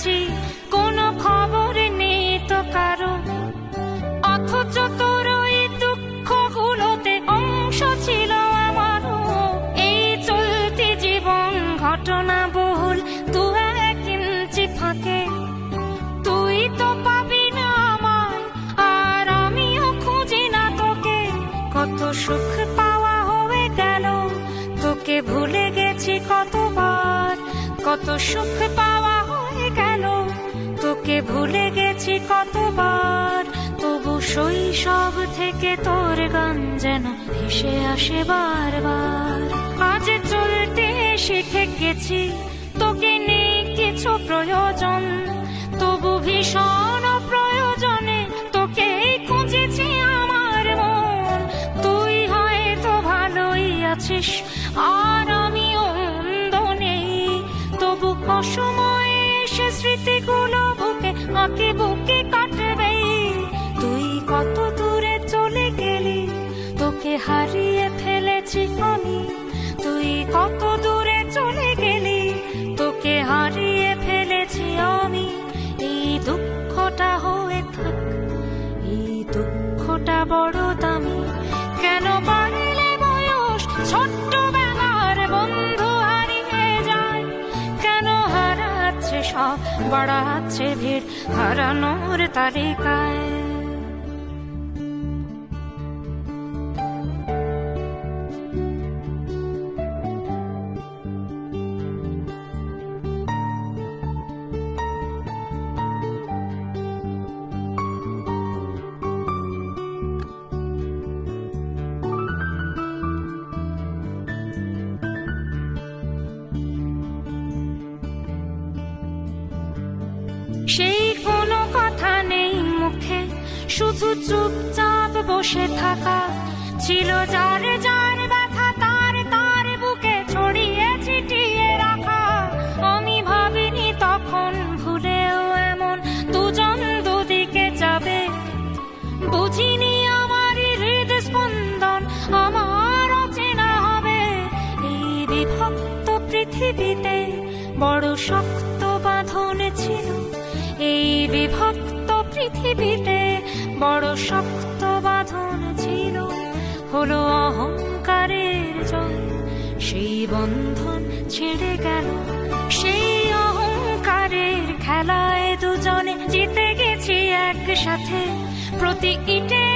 আছি কোনো খবর নেই তো কারও। অথচ তোর ওই দুঃখগুলোতে অংশ ছিল আমারও। এই চলতি জীবন ঘটনা বহুল, দু এক ইঞ্চি ফাঁকে। তুই তো পাবি না আমায়, আর আমিও খুঁজি না তোকে। কত সুখ পাওয়া হয়ে গেল, তোকে ভুলে গেছি কতবার। কত সুখ পাওয়া ভুলে গেছি কতবার, তবু শৈশব থেকে তোর গান যেন ভেসে আসে বারবার। আজ চলতে শিখে গেছি, তোকে নেই কিছু প্রয়োজন, তবু ভীষণ প্রয়োজনে তোকে খুঁজেছি আমার মন। তুই হয়তো ভালোই আছিস, আর বড় দামি। কেন বাড়লে বয়স? ছোট্ট বেলার বন্ধু হারিয়ে যায়। কেন হারাচ্ছে সব? বাড়াচ্ছে ভিড়, হারানোর তালিকায়। বসে থাকা ছিল যার যার ব্যথা তার তার বুকে ছড়িয়ে ছিটিয়ে রাখা। আমি ভাবিনি তখন ভুলেও এমন দুজন দুদিকে যাবে। বুঝিনি আমার হবে। এই বিভক্ত পৃথিবীতে বড় শক্ত বাঁধন ছিল। এই বিভক্ত পৃথিবীতে বড় শক্ত হলো অহংকারের জয়। সেই বন্ধন ছেড়ে গেল, সেই অহংকারের খেলায় দুজনে জিতে গেছি একসাথে। প্রতি ইটে